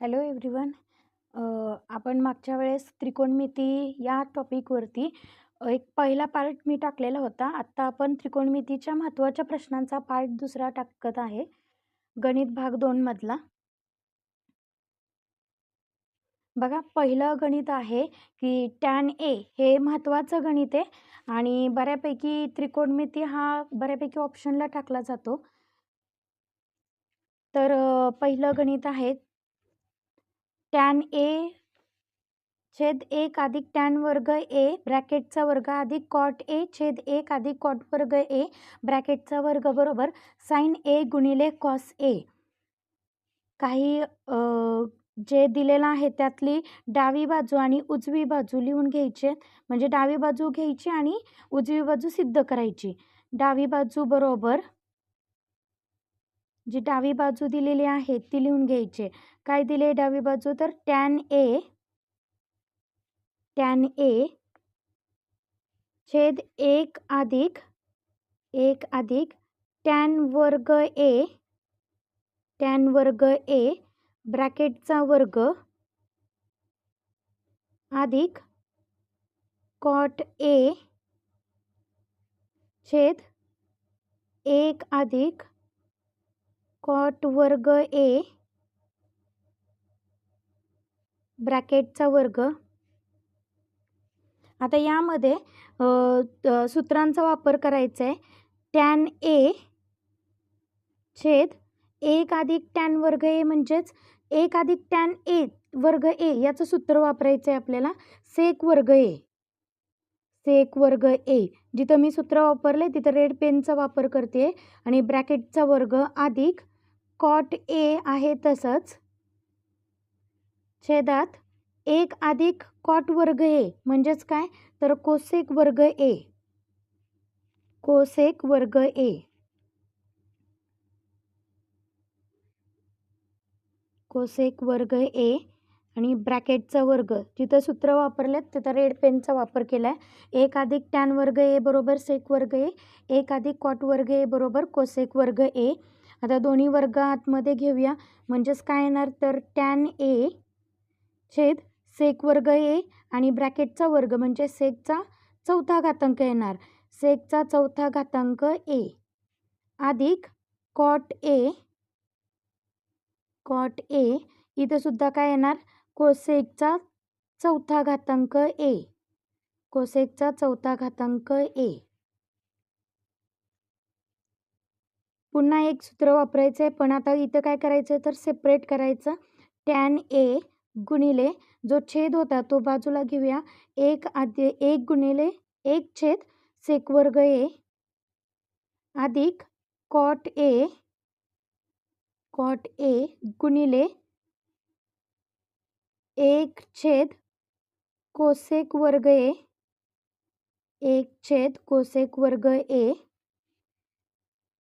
Hello everyone. आपण मागच्या वेळेस त्रिकोणमिती या टॉपिकवरती एक पहिला पार्ट मी टाकलेला होता. आत्ता आपण त्रिकोणमितीच्या महत्त्वाच्या प्रश्नांचा पार्ट दुसरा टाकत आहे. गणित भाग दोनमधला बघा पहिलं गणित आहे की टॅन ए हे महत्त्वाचं गणित आहे आणि बऱ्यापैकी त्रिकोणमिती हा बऱ्यापैकी ऑप्शनला टाकला जातो. तर पहिलं गणित आहे टॅन ए छेद एक अधिक टॅन वर्ग ए ब्रॅकेटचा वर्ग अधिक कॉट ए छेद एक अधिक कॉट वर्ग ए ब्रॅकेटचा वर्ग बरोबर साईन ए गुणिले कॉस ए. काही जे दिलेलं आहे त्यातली डावी बाजू आणि उजवी बाजू लिहून घ्यायची. म्हणजे डावी बाजू घ्यायची आणि उजवी बाजू सिद्ध करायची. डावी बाजू बरोबर जी डावी बाजू दिलेली आहे ती लिहून घ्यायची. काय दिले डावी बाजू? तर टॅन ए टॅन ए छेद एक अधिक एक अधिक टॅन वर्ग ए टॅन वर्ग ए ब्रॅकेटचा वर्ग अधिक कॉट ए छेद एक अधिक कॉट वर्ग ए ब्रॅकेटचा वर्ग. आता यामध्ये सूत्रांचा वापर करायचा आहे टॅन ए छेद एक अधिक टॅन वर्ग ए म्हणजेच एक अधिक टॅन ए वर्ग ए याचं सूत्र वापरायचं आहे आपल्याला. सेक वर्ग ए. सेक वर्ग ए. जिथं मी सूत्र वापरले तिथं रेड पेनचा वापर करते आणि ब्रॅकेटचा वर्ग अधिक कॉट ए आहे तसंच छेदात एक अधिक कॉट वर्ग ए म्हणजेच काय? तर कोसेक वर्ग ए. कोसेक वर्ग ए. कोसेक वर्ग ए आणि ब्रॅकेटचा वर्ग. जिथं सूत्र वापरलेत तिथं रेड पेनचा वापर केला आहे एक अधिक टॅन वर्ग ए बरोबर सेक वर्ग ए. एक अधिक कॉट वर्ग ए बरोबर कोसेक वर्ग ए. आता दोन्ही वर्ग आतमध्ये घेऊया. म्हणजेच काय येणार? तर टॅन ए छेद सेक वर्ग ए आणि ब्रॅकेटचा वर्ग म्हणजे सेकचा चौथा घातांक येणार. सेकचा चौथा घातांक ए. अधिक कॉट ए. Cot A. इथं सुद्धा काय येणार? कोसेकचा चौथा घातांक ए. कोसेकचा चौथा घातांक ए. पुन्हा एक सूत्र वापरायचं आहे पण आता इथं काय करायचं आहे तर सेपरेट करायचं. टॅन ए गुणिले जो छेद होता तो बाजूला घेऊया. एक आधी एक गुणिले एक छेद सेक वर्ग ए अधिक कॉट ए कॉट ए गुणिले एक छेद कोसेक वर्ग ए एक छेद कोसेक वर्ग ए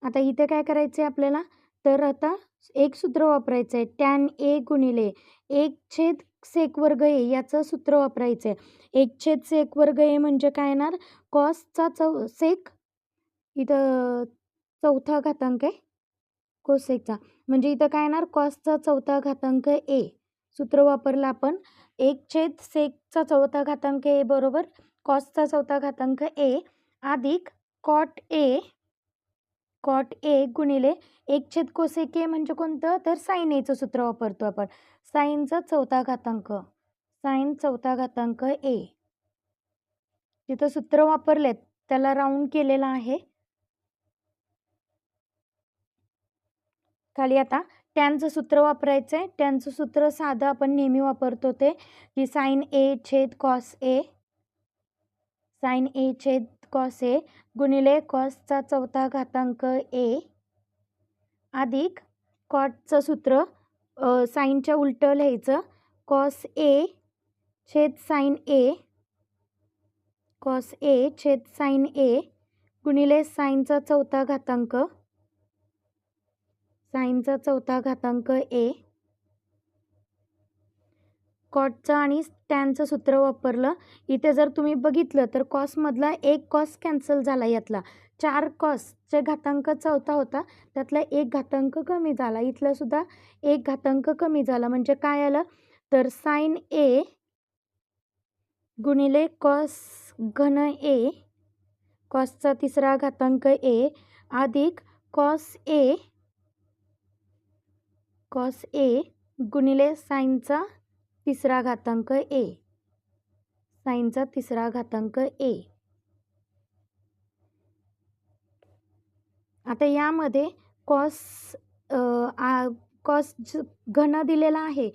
आता इथे काय करायचे आपल्याला? तर आता एक सूत्र वापरायचं आहे. टॅन ए गुणिले एक छेद सेक वर्ग ए याचं सूत्र वापरायचं आहे. एक छेद सेक वर्ग ए म्हणजे काय येणार? कॉसचा चौ सेक इथं चौथा घातांक आहे. कोसेकचा म्हणजे इथं काय येणार? कॉसचा चौथा घातांक ए. सूत्र वापरलं आपण. एक छेद सेकचा चौथा घातांक ए बरोबर? कॉसचा चौथा घातांक ए. अधिक कॉट ए कॉट ए गुणिले एक छेद कोसेक ए म्हणजे कोणतं? तर साईन एचं सूत्र वापरतो आपण. साईनचा चौथा घातांक. साईन चौथा घातांक ए. जिथं सूत्र वापरलेत त्याला राऊंड केलेलं आहे. खाली आता टॅनचं सूत्र वापरायचं आहे टॅनचं सूत्र साधं आपण नेहमी वापरतो ते की साईन ए छेद कॉस ए. साईन ए छेद कॉस ए गुणिले कॉसचा चौथा घातांक ए अधिक कॉटचं सूत्र साईनच्या उलटं लिहायचं. कॉस ए छेद साईन ए कॉस ए छेद साईन ए गुणिले साईनचा चौथा घातांक साईनचा चौथा घातांक ए कॉटचं आणि टॅनचं सूत्र वापरलं. इथे जर तुम्ही बघितलं तर कॉसमधला एक कॉस कॅन्सल झाला यातला. चार कॉसचे घातांक चौथा होता. त्यातला एक घातांक कमी झाला. इथलासुद्धा एक घातांक कमी झाला. म्हणजे काय आलं? तर साईन ए गुणिले कॉस घन ए कॉसचा तिसरा घातांक ए अधिक कॉस ए कॉस ए गुणिले साईनचा तिसरा घातांक ए. साईनचा तिसरा घातांक ए. आता यामध्ये कॉस कॉस घन दिलेला आहे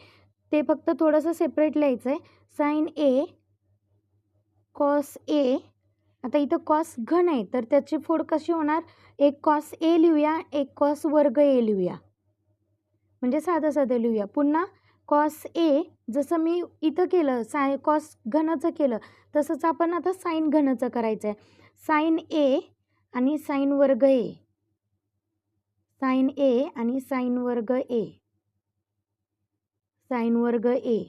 ते फक्त थोडंसं सेपरेट लिहायचं आहे साईन ए कॉस ए. आता इथं कॉस घन आहे तर त्याची फोड कशी होणार? एक कॉस ए लिहूया एक कॉस वर्ग ए लिहूया. म्हणजे साधं साधं लिहूया. पुन्हा कॉस ए जसं मी इथं केलं साय कॉस घनाचं केलं तसंच आपण आता साईन घनाचं करायचं आहे साईन ए आणि साईन वर्ग ए साईन ए आणि साईन वर्ग ए साईन वर्ग ए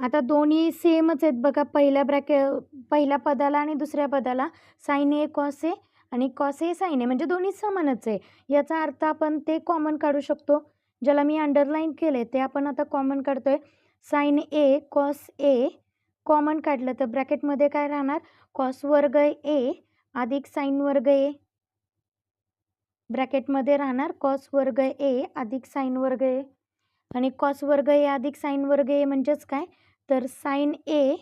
आता दोन्ही सेमच आहेत बघा पहिल्या ब्रॅके पहिल्या पदाला आणि दुसऱ्या पदाला. साईन ए कॉस ए आणि कॉस ए साईन ए म्हणजे दोन्ही समानच आहे. याचा अर्थ आपण ते कॉमन काढू शकतो. ज्याला मी अंडरलाईन केले ते आपण आता कॉमन काढतोय. Sine A cos A common काढलं तर ब्रॅकेटमध्ये काय राहणार? कॉस वर्ग ए अधिक साईन वर्ग ए ब्रॅकेटमध्ये राहणार कॉस वर्ग ए अधिक साईन वर्ग ए आणि कॉस वर्ग ए अधिक साईन वर्ग ए म्हणजेच काय? तर sine A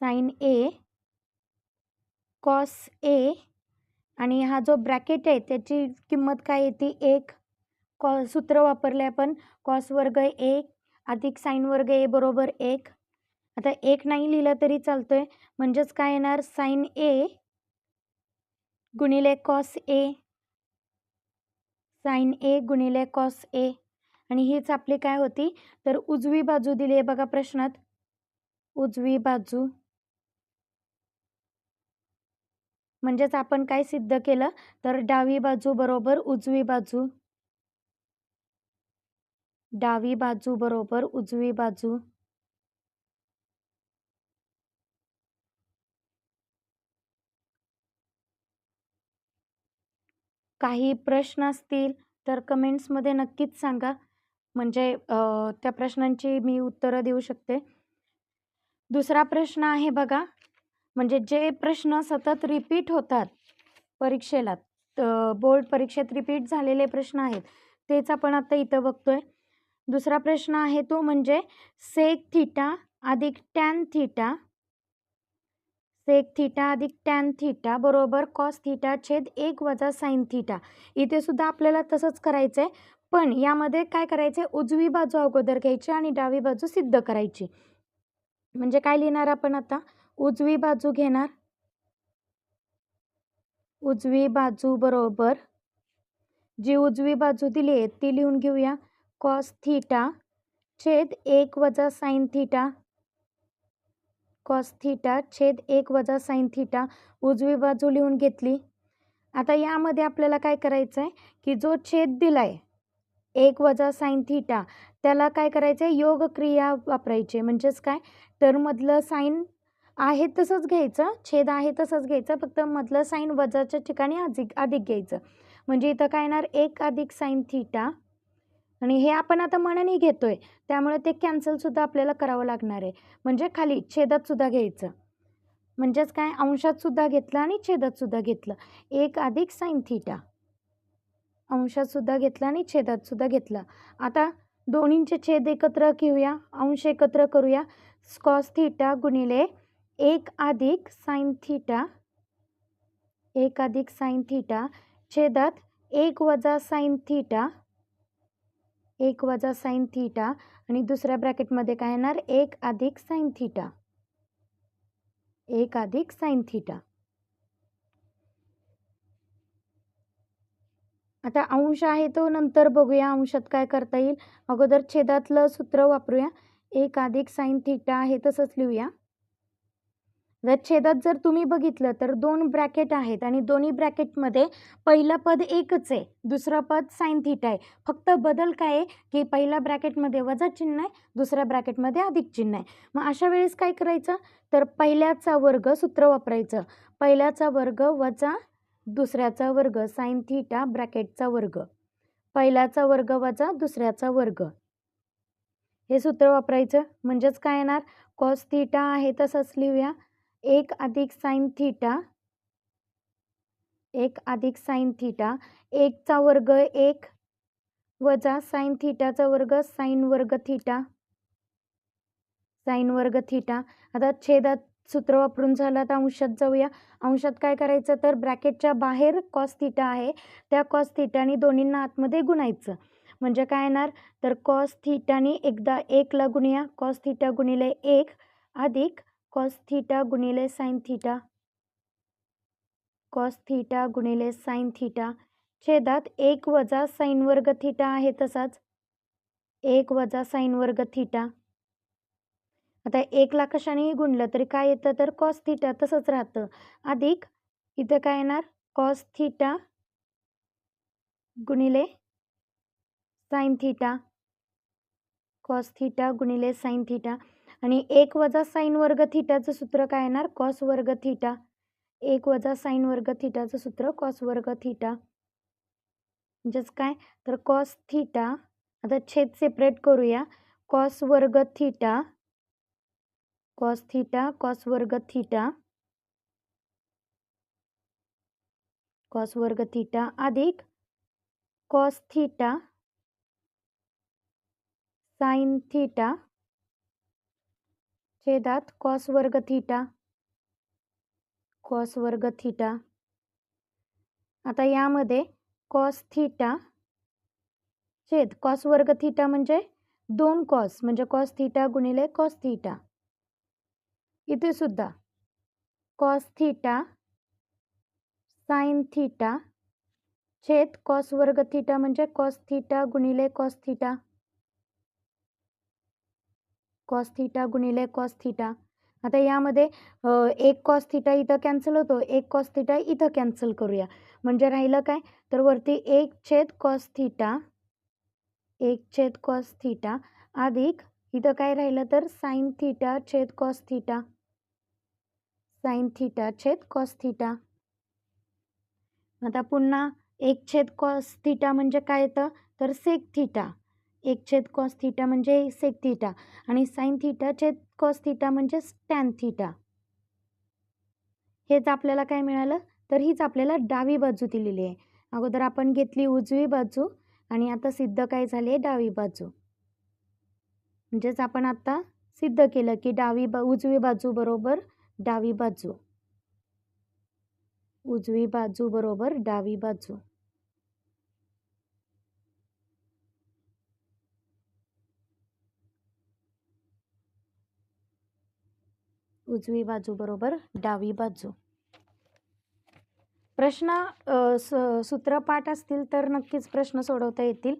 sine A cos A आणि हा जो ब्रॅकेट आहे त्याची किंमत काय येते एक कॉ सूत्र वापरले आपण. कॉस वर्ग एक अधिक साईन वर्ग ए बरोबर एक. आता एक नाही लिहिलं तरी चालतो आहे म्हणजेच काय येणार? साईन ए गुणिले कॉस ए. साईन ए गुणिले कॉस ए. आणि हीच आपली काय होती? तर उजवी बाजू दिली आहे बघा प्रश्नात. उजवी बाजू. म्हणजेच आपण काय सिद्ध केलं? तर डावी बाजू बरोबर उजवी बाजू. डावी बाजू बरोबर उजवी बाजू. काही प्रश्न असतील तर कमेंट्समध्ये नक्कीच सांगा. म्हणजे त्या प्रश्नांची मी उत्तरं देऊ शकते. दुसरा प्रश्न आहे बघा. म्हणजे जे प्रश्न सतत रिपीट होतात परीक्षेला बोर्ड परीक्षेत रिपीट झालेले प्रश्न आहेत तेच आपण आता इथं बघतोय. दुसरा प्रश्न आहे तो म्हणजे सेक थिटा अधिक टॅन थिटा सेक थिटा अधिक टॅन थिटा बरोबर कॉस थिटा छेद एक वजा साईन थिटा इथे सुद्धा आपल्याला तसंच करायचं आहे पण यामध्ये काय करायचं आहे उजवी बाजू अगोदर घ्यायची आणि डावी बाजू सिद्ध करायची. म्हणजे काय लिहिणार आपण आता? उजवी बाजू घेणार. उजवी बाजू बरोबर. जी उजवी बाजू दिली आहे ती लिहून घेऊया. कॉस थीटा छेद एक वजा साईन थीटा. कॉस थीटा छेद एक वजा साईन थीटा. उजवी बाजू लिहून घेतली. आता यामध्ये आपल्याला काय करायचं आहे की जो छेद दिला आहे एक वजा साईन थीटा त्याला काय करायचं आहे योग क्रिया वापरायची म्हणजेच काय? तर मधलं साईन आहे तसंच घ्यायचं छेद आहे तसंच घ्यायचं फक्त मधलं साईन वजाच्या ठिकाणी अधिक अधिक घ्यायचं. म्हणजे इथं काय येणार? एक अधिक साईन थिटा. आणि हे आपण आता मनाने घेतोय त्यामुळे ते कॅन्सलसुद्धा आपल्याला करावं लागणार आहे. म्हणजे खाली छेदातसुद्धा घ्यायचं. म्हणजेच काय? अंशातसुद्धा घेतलं आणि छेदातसुद्धा घेतलं. एक अधिक साईन थिटा. अंशातसुद्धा घेतलं आणि छेदातसुद्धा घेतलं. आता दोन्हींचे छेद एकत्र घेऊया अंश एकत्र करूया. स्कॉस थिटा गुणिले एक अधिक साईन थिटा एक अधिक साईन थिटा छेदात एक वजा साईन थिटा एक वजा साईन थिटा आणि दुसऱ्या ब्रॅकेटमध्ये काय येणार? एक अधिक साईन थिटा. एक अधिक साईन थिटा. आता अंश आहे तो नंतर बघूया अंशात काय करता येईल. अगोदर छेदातलं सूत्र वापरूया. एक अधिक साईन थिटा आहे तसंच लिहूया. जर छेदात जर तुम्ही बघितलं तर दोन ब्रॅकेट आहेत आणि दोन्ही ब्रॅकेटमध्ये पहिलं पद एकच आहे दुसरं पद साईन थिटा आहे. फक्त बदल काय आहे? की पहिल्या ब्रॅकेटमध्ये वजा चिन्ह आहे दुसऱ्या ब्रॅकेटमध्ये अधिक चिन्ह आहे. मग अशा वेळेस काय करायचं? तर पहिल्याचा वर्ग सूत्र वापरायचं. पहिल्याचा वर्ग वजा दुसऱ्याचा वर्ग साईन थिटा ब्रॅकेटचा वर्ग. पहिल्याचा वर्ग वजा दुसऱ्याचा वर्ग. हे सूत्र वापरायचं. म्हणजेच काय येणार? कॉस थिटा आहे तसंच लिहूया. एक अधिक साईन थिटा एक अधिक साईन थिटा एकचा वर्ग एक वजा साईन थिटाचा वर्ग साईन वर्ग थिटा. साईन वर्ग थिटा. आता छेदात सूत्र वापरून झालं तर अंशात जाऊया. अंशात काय करायचं? तर ब्रॅकेटच्या बाहेर कॉस थिटा आहे. त्या कॉस थिटाने दोन्हींना आतमध्ये गुणायचं. म्हणजे काय येणार? तर कॉस थिटाने एकदा एकला गुणूया. कॉस थिटा गुणिले एक अधिक कॉस थिटा गुणिले साईन थिटा कॉस थिटा गुणिले साईन थिटा छेदात एक वजा साईन वर्ग थिटा आहे तसाच. एक वजा साईन वर्ग थिटा. आता एकला कशानेही गुणलं तरी काय येतं? तर कॉस थिटा तसंच राहतं. अधिक इथं काय येणार? कॉस थिटा गुणिले साईन थिटा. कॉस थिटा गुणिले साईन थिटा. आणि एक वजा साईन वर्ग थिटाचं सूत्र काय येणार? कॉस वर्ग थिटा. एक वजा साईन वर्ग थिटाचं सूत्र कॉस वर्ग थिटा. म्हणजेच काय? तर कॉस थिटा आता छेद सेपरेट करूया. कॉस वर्ग थिटा कॉस थिटा कॉस वर्ग थिटा. कॉस वर्ग थिटा अधिक कॉस थिटा साइन थीटा छेदात कॉस वर्ग थीटा. कॉस वर्ग थीटा. आता यामध्ये कॉस थीटा छेद कॉस वर्ग थीटा म्हणजे दोन कॉस म्हणजे कॉस थीटा गुणिले कॉस थीटा. इथे सुद्धा कॉस थीटा साईन थीटा छेद कॉस वर्ग थीटा म्हणजे कॉस थीटा गुणिले कॉस थीटा. कॉस थीटा गुणिले कॉस थीटा आता यामध्ये एक कॉस थिटा इथं कॅन्सल होतो एक कॉस थिटा इथं कॅन्सल करूया. म्हणजे राहिलं काय? तर वरती एक छेद कॉस थिटा एक छेद कॉस थिटा अधिक इथं काय राहिलं तर साईन थिटा छेद कॉस थिटा साईन थिटा छेद कॉस थिटा आता पुन्हा एक छेद कॉस थिटा म्हणजे काय येतं? तर सेक थिटा एक छेद कॉस थिटा म्हणजे सेक थिटा आणि साईन थिटा छेद कॉस थिटा म्हणजे स्टॅन थिटा हेच आपल्याला काय मिळालं? तर हीच आपल्याला डावी बाजू दिलेली आहे. अगोदर आपण घेतली उजवी बाजू आणि आता सिद्ध काय झाले डावी बाजू. म्हणजेच आपण आता सिद्ध केलं की डावी बा उजवी बाजू बरोबर डावी बाजू. उजवी बाजू बरोबर डावी बाजू. उजवी बाजू बरोबर डावी बाजू. प्रश्न सूत्रपाठ असतील तर नक्कीच प्रश्न सोडवता येतील.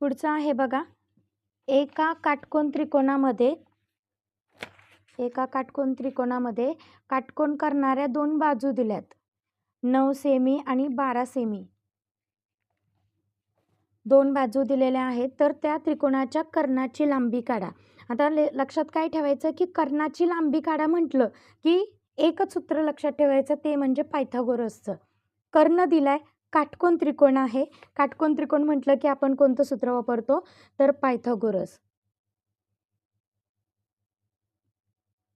पुढचं आहे बघा. एका काटकोन त्रिकोणामध्ये एका काटकोन त्रिकोणामध्ये काटकोन करणाऱ्या दोन बाजू दिल्यात. नऊ सेमी आणि बारा सेमी. दोन बाजू दिलेल्या आहेत तर त्या त्रिकोणाच्या कर्णाची लांबी काढा. आता लक्षात काय ठेवायचं की कर्णाची लांबी काढा म्हटलं की एकच सूत्र लक्षात ठेवायचं ते म्हणजे पायथागोरसचं. कर्ण दिलाय काटकोन त्रिकोण आहे. काटकोन त्रिकोण म्हटलं की आपण कोणतं सूत्र वापरतो? तर पायथागोरस.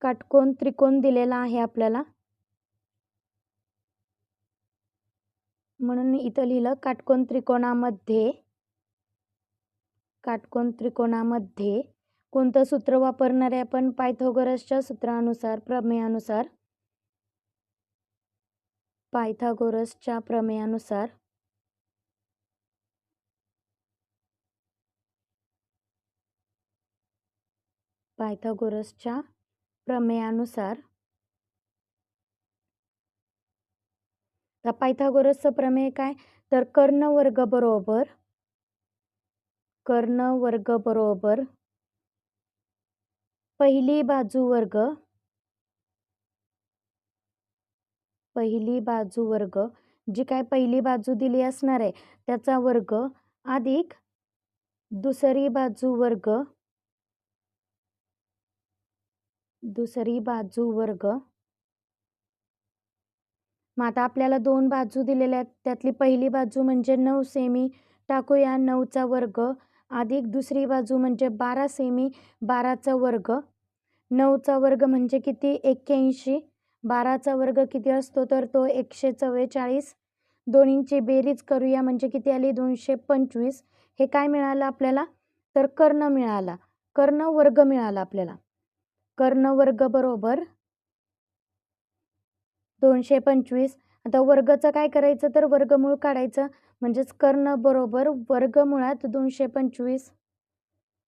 काटकोन त्रिकोण दिलेला आहे आपल्याला. म्हणून इथं लिहिलं काटकोन त्रिकोणामध्ये काटकोन त्रिकोणामध्ये कोणतं सूत्र वापरणार आहे आपण? पायथागोरसच्या सूत्रानुसार प्रमेयानुसार. पायथागोरसच्या प्रमेयानुसार. पायथागोरसच्या प्रमेयानुसार. पायथागोरसचं प्रमेय काय? तर कर्णवर्ग बरोबर कर्ण वर्ग बरोबर. पहिली बाजू वर्ग. पहिली बाजू वर्ग. जी काय पहिली बाजू दिली असणार आहे त्याचा वर्ग अधिक दुसरी बाजू वर्ग. दुसरी बाजू वर्ग. मग आता आपल्याला दोन बाजू दिलेल्या आहेत त्यातली पहिली बाजू म्हणजे नऊ सेमी टाकूया नऊचा वर्ग अधिक दुसरी बाजू म्हणजे बारा सेमी बाराचा वर्ग. नऊचा वर्ग म्हणजे किती? एक्क्याऐंशी. बाराचा वर्ग किती असतो? तर तो एकशे चव्वेचाळीस. दोन्हींची बेरीज करूया म्हणजे किती आली? दोनशे पंचवीस. हे काय मिळालं आपल्याला? तर कर्ण मिळाला. कर्ण वर्ग मिळाला आपल्याला. कर्ण वर्ग बरोबर दोनशे पंचवीस. आता वर्गचं काय करायचं? तर वर्गमूळ काढायचं. म्हणजेच कर्ण बरोबर वर्गमुळात दोनशे पंचवीस.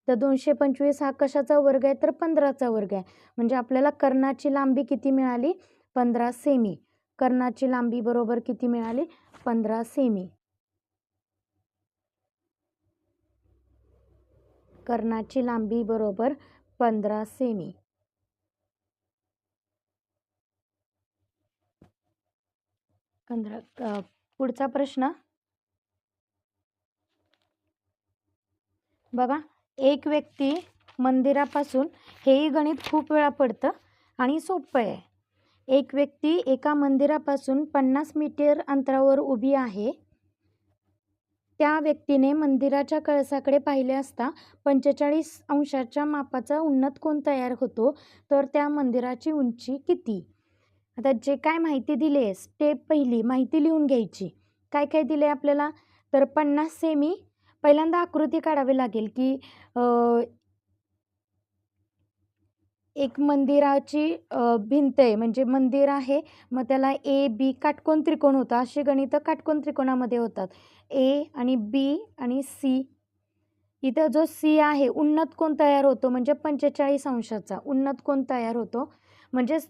तर दोनशे पंचवीस हा कशाचा वर्ग आहे? तर पंधराचा वर्ग आहे. म्हणजे आपल्याला कर्णाची लांबी किती मिळाली? पंधरा सेमी कर्णाची लांबी बरोबर किती मिळाली? पंधरा सेमी कर्णाची लांबी बरोबर पंधरा सेमी पंधरा पुढचा प्रश्न. बघा एक व्यक्ती मंदिरापासून हेही गणित खूप वेळा पडतं आणि सोपं आहे. एक व्यक्ती एका मंदिरापासून पन्नास मीटर अंतरावर उभी आहे. त्या व्यक्तीने मंदिराच्या कळसाकडे पाहिले असता पंचेचाळीस अंशाच्या मापाचा उन्नत कोण तयार होतो तर त्या मंदिराची उंची किती? आता जे काय माहिती दिली आहे स्टेप पहिली माहिती लिहून घ्यायची. काय काय दिले आपल्याला? तर पन्नास सेमी पहिल्यांदा आकृती काढावी लागेल की एक मंदिराची भिंत आहे. म्हणजे मंदिर आहे मग त्याला ए बी काटकोन त्रिकोण होता. असे गणितं काटकोन त्रिकोणामध्ये होतात. ए आणि बी आणि सी इथं जो सी आहे उन्नत कोण तयार होतो? म्हणजे पंचेचाळीस अंशाचा उन्नत कोण तयार होतो? म्हणजेच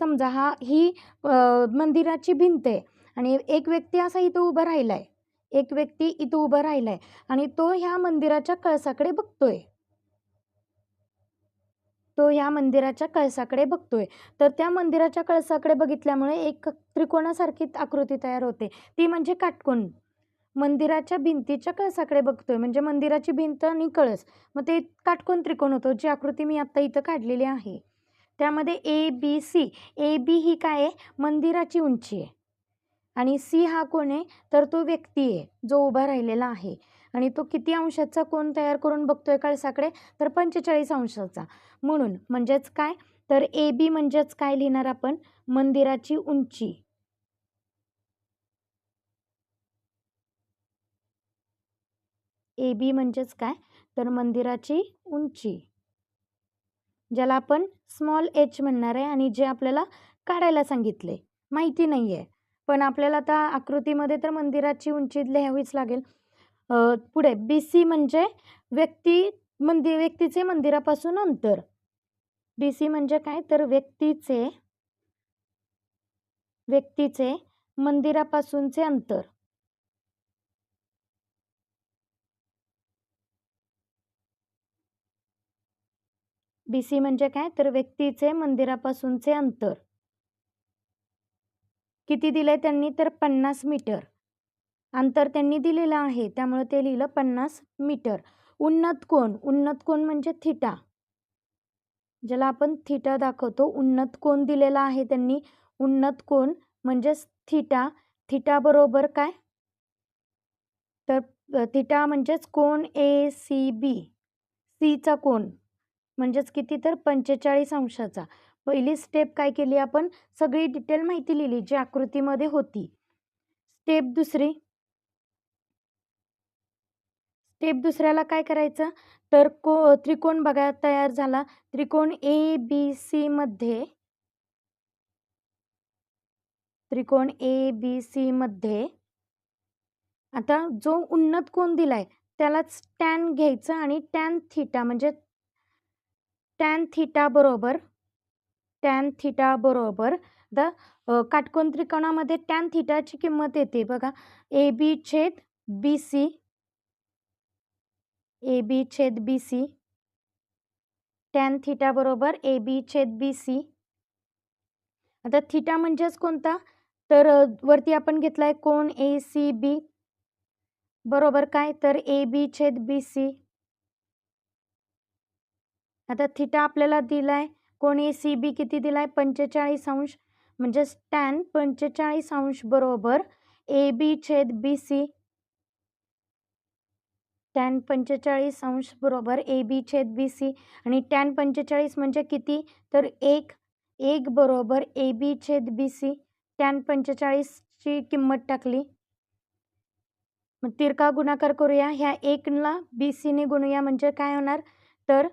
समजा हा ही मंदिराची भिंत आहे आणि एक व्यक्ती असा इथं उभा राहिला आहे एक व्यक्ती इथं उभा राहिला आहे आणि तो ह्या मंदिराच्या कळसाकडे बघतोय. तो ह्या मंदिराच्या कळसाकडे बघतोय. तर त्या मंदिराच्या कळसाकडे बघितल्यामुळे एक त्रिकोणासारखी आकृती तयार होते. ती म्हणजे काटकोन. मंदिराच्या भिंतीच्या कळसाकडे बघतोय. म्हणजे मंदिराची भिंत आणि कळस. मग ते काटकोन त्रिकोण होतो. जी आकृती मी आता इथं काढलेली आहे. त्यामध्ये A B C A B ही काय आहे? मंदिराची उंची आहे. आणि सी हा कोण आहे? तर तो व्यक्ती आहे जो उभा राहिलेला आहे. आणि तो किती अंशाचा कोण तयार करून बघतोय कळसाकडे तर पंचेचाळीस अंशाचा. म्हणून म्हणजेच काय? तर ए बी म्हणजेच काय लिहिणार आपण? मंदिराची उंची. ए बी म्हणजेच काय? तर मंदिराची उंची. ज्याला आपण स्मॉल एच म्हणणार आहे आणि जे आपल्याला काढायला सांगितले. माहिती नाही आहे पण आपल्याला आता आकृतीमध्ये तर मंदिराची उंची लिहावीच लागेल. पुढे बी सी म्हणजे व्यक्ती मंदिर व्यक्तीचे मंदिरापासून अंतर. बी सी म्हणजे काय? तर व्यक्तीचे व्यक्तीचे मंदिरापासूनचे अंतर. बी सी म्हणजे काय? तर व्यक्तीचे मंदिरापासूनचे अंतर. किती दिले त्यांनी? तर पन्नास मीटर. अंतर त्यांनी दिलेलं आहे. त्यामुळे ते लिहिलं पन्नास मीटर. उन्नत कोण? उन्नत कोण म्हणजे थिटा. ज्याला आपण थिटा दाखवतो उन्नत कोण दिलेला आहे त्यांनी? उन्नत कोण म्हणजेच थिटा. थिटा बरोबर काय? तर थिटा म्हणजेच कोण? ए सी बी सीचा कोण? म्हणजेच किती तर पंचेचाळीस अंशाचा. पहिली स्टेप काय केली आपण? सगळी डिटेल माहिती लिहिली जी आकृतीमध्ये होती. स्टेप दुसरी. स्टेप दुसऱ्याला काय करायचं? तर को त्रिकोण बघा तयार झाला. त्रिकोण ए बी सी मध्ये त्रिकोण ए बी सी मध्ये आता जो उन्नत कोण दिलाय त्यालाच टॅन घ्यायचं आणि टॅन थिटा म्हणजे टॅन थिटा बरोबर टॅन थिटा बरोबर द काटकोन त्रिकोणामध्ये टॅन थिटाची किंमत येते. बघा ए बी छेद बी सी ए बी छेद बी सी टॅन थिटा बरोबर ए बी छेद बी सी आता थिटा म्हणजेच कोणता? तर वरती आपण घेतलाय कोण ए सी बी बरोबर काय? तर ए बी छेद बी सी आता थिटा आपल्याला दिलाय कोण ए सी बी किती दिलाय? पंचेचाळीस अंश म्हणजे टॅन पंचेचाळीस अंश बरोबर ए बी छेद बी सी टॅन पंचेचाळीस अंश बरोबर ए बी छेद बी सी आणि टॅन पंचेचाळीस म्हणजे किती? तर एक एक बरोबर ए बी छेद बी सी टॅन पंचेचाळीसची किंमत टाकली. मग तिरका गुणाकार करूया. ह्या एकला बी सीने गुणूया म्हणजे काय होणार? तर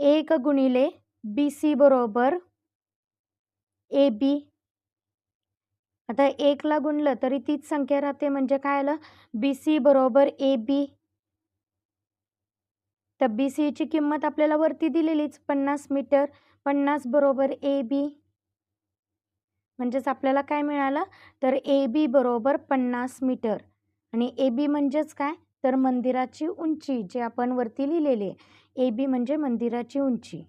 एक गुणिले बी सी बरोबर ए बी. आता एकला गुणलं तरी तीच संख्या राहते म्हणजे काय आलं? बी सी बरोबर ए बी. तर बी सीची किंमत आपल्याला वरती दिलेलीच पन्नास मीटर पन्नास बरोबर ए बी. म्हणजेच आपल्याला काय मिळालं? तर ए बी बरोबर पन्नास मीटर. आणि ए बी म्हणजेच काय? तर मंदिराची उंची जे आपण वरती लिहिलेली. आहे ए बी म्हणजे मंदिराची उंची.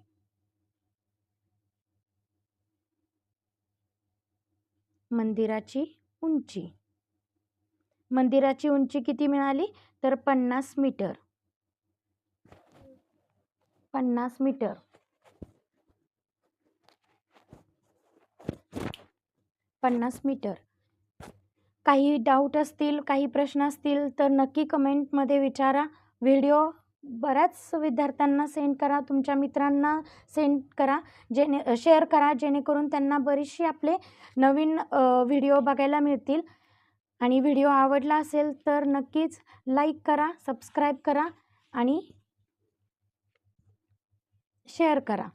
मंदिराची उंची. मंदिराची उंची किती मिळाली? तर पन्नास मीटर. पन्नास मीटर. पन्नास मीटर. काही डाऊट असतील काही प्रश्न असतील तर नक्की कमेंटमध्ये विचारा. व्हिडिओ बऱ्याच विद्यार्थ्यांना सेंड करा तुमच्या मित्रांना सेंड करा जेणे शेअर करा जेणेकरून त्यांना बरीचशी आपले नवीन व्हिडिओ बघायला मिळतील. आणि व्हिडिओ आवडला असेल तर नक्कीच लाईक करा सबस्क्राईब करा आणि शेअर करा.